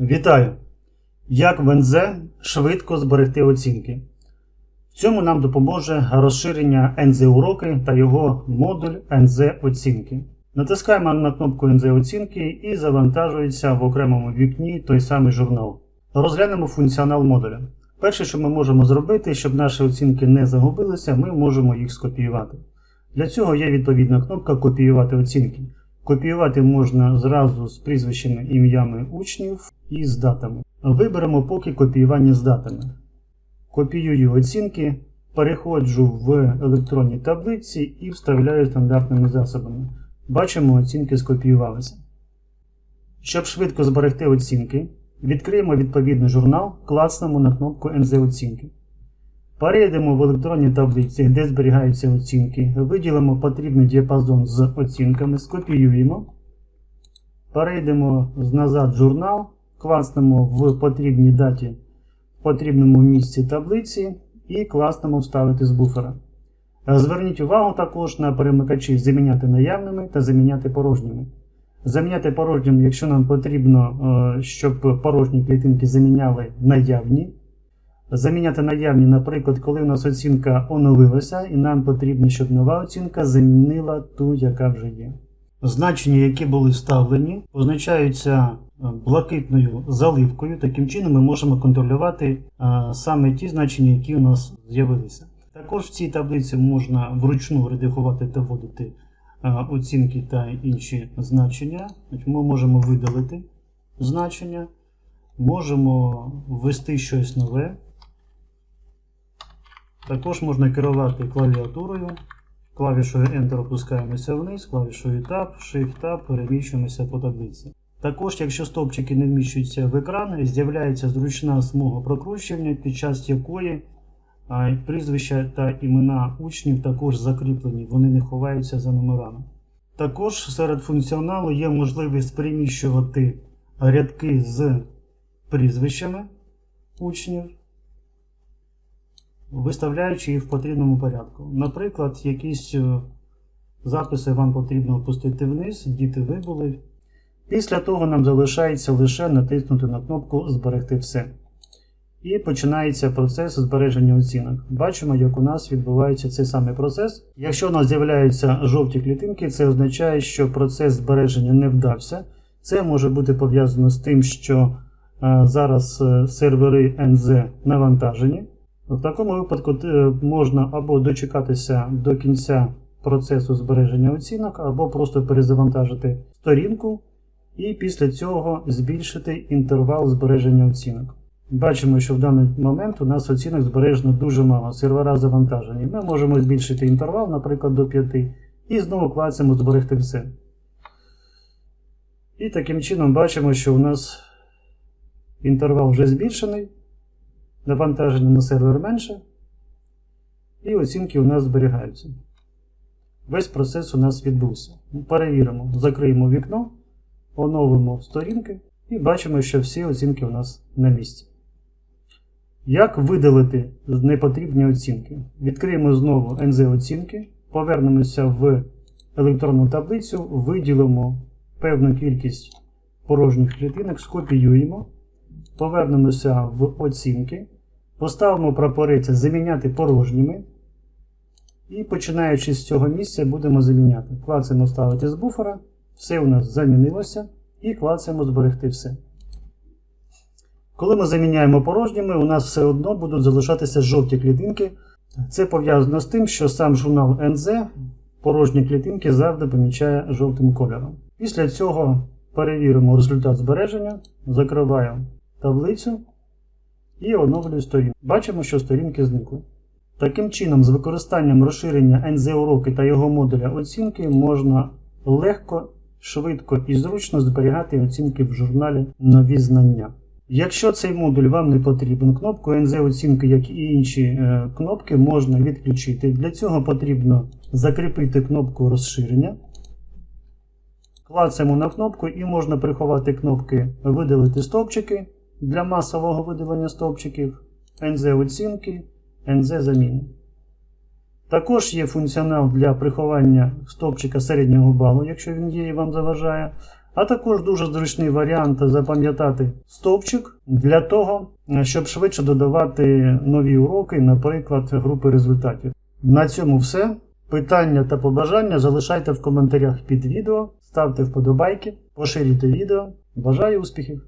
Вітаю! Як в НЗ швидко зберегти оцінки? В цьому нам допоможе розширення НЗ уроки та його модуль НЗ оцінки. Натискаємо на кнопку НЗ оцінки і завантажується в окремому вікні той самий журнал. Розглянемо функціонал модуля. Перше, що ми можемо зробити, щоб наші оцінки не загубилися, ми можемо їх скопіювати. Для цього є відповідна кнопка Копіювати оцінки. Копіювати можна зразу з прізвищами, ім'ями учнів і з датами. Виберемо поки копіювання з датами. Копіюю оцінки, переходжу в електронні таблиці і вставляю стандартними засобами. Бачимо, оцінки скопіювалися. Щоб швидко зберегти оцінки, відкриємо відповідний журнал, клацнемо на кнопку НЗ оцінки. Перейдемо в електронні таблиці, де зберігаються оцінки, виділимо потрібний діапазон з оцінками, скопіюємо. Перейдемо назад в журнал, класнемо в потрібній даті в потрібному місці таблиці і класнемо вставити з буфера. Зверніть увагу також на перемикачі заміняти наявними та заміняти порожніми. Заміняти порожніми, якщо нам потрібно, щоб порожні клітинки заміняли наявні. Заміняти наявні, наприклад, коли у нас оцінка оновилася, і нам потрібно, щоб нова оцінка замінила ту, яка вже є. Значення, які були вставлені, позначаються блакитною заливкою. Таким чином ми можемо контролювати саме ті значення, які у нас з'явилися. Також в цій таблиці можна вручну редагувати та вводити оцінки та інші значення. Ми можемо видалити значення, можемо ввести щось нове. Також можна керувати клавіатурою. Клавішою Enter опускаємося вниз, клавішою Tab, Shift-Tab переміщуємося по таблиці. Також, якщо стовпчики не вміщуються в екран, з'являється зручна смуга прокручування, під час якої прізвища та імена учнів також закріплені, вони не ховаються за номерами. Також серед функціоналу є можливість переміщувати рядки з прізвищами учнів виставляючи їх в потрібному порядку. Наприклад, якісь записи вам потрібно опустити вниз, діти вибули. Після того нам залишається лише натиснути на кнопку Зберегти все. І починається процес збереження оцінок. Бачимо, як у нас відбувається цей самий процес. Якщо у нас з'являються жовті клітинки, це означає, що процес збереження не вдався. Це може бути пов'язано з тим, що зараз сервери NZ навантажені. В такому випадку можна або дочекатися до кінця процесу збереження оцінок, або просто перезавантажити сторінку і після цього збільшити інтервал збереження оцінок. Бачимо, що в даний момент у нас оцінок збережено дуже мало, сервера завантажені. Ми можемо збільшити інтервал, наприклад, до 5, і знову клацаємо зберегти все. І таким чином бачимо, що у нас інтервал вже збільшений навантаження на сервер менше, і оцінки у нас зберігаються. Весь процес у нас відбувся. Перевіримо, закриємо вікно, оновимо сторінки і бачимо, що всі оцінки у нас на місці. Як видалити непотрібні оцінки? Відкриємо знову NZ оцінки, повернемося в електронну таблицю, виділимо певну кількість порожніх клітинок, скопіюємо, повернемося в оцінки. Поставимо прапорець заміняти порожніми. І починаючи з цього місця, будемо заміняти. Клацаємо ставити з буфера, все у нас замінилося, і клацаємо зберегти все. Коли ми заміняємо порожніми, у нас все одно будуть залишатися жовті клітинки. Це пов'язано з тим, що сам журнал NZ порожні клітинки завжди помічає жовтим кольором. Після цього перевіримо результат збереження, закриваю таблицю і оновлюю сторінку. Бачимо, що сторінки зникли. Таким чином, з використанням розширення NZ уроки та його модуля оцінки можна легко, швидко і зручно зберігати оцінки в журналі Нові знання. Якщо цей модуль вам не потрібен, кнопку NZ оцінки, як і інші е, кнопки, можна відключити. Для цього потрібно закріпити кнопку розширення. Клацаємо на кнопку і можна приховати кнопки Видалити стовпчики для масового видалення стовпчиків, NZ оцінки, NZ заміни. Також є функціонал для приховання стовпчика середнього балу, якщо він є і вам заважає. А також дуже зручний варіант запам'ятати стовпчик для того, щоб швидше додавати нові уроки, наприклад, групи результатів. На цьому все. Питання та побажання залишайте в коментарях під відео, ставте вподобайки, поширюйте відео. Бажаю успіхів!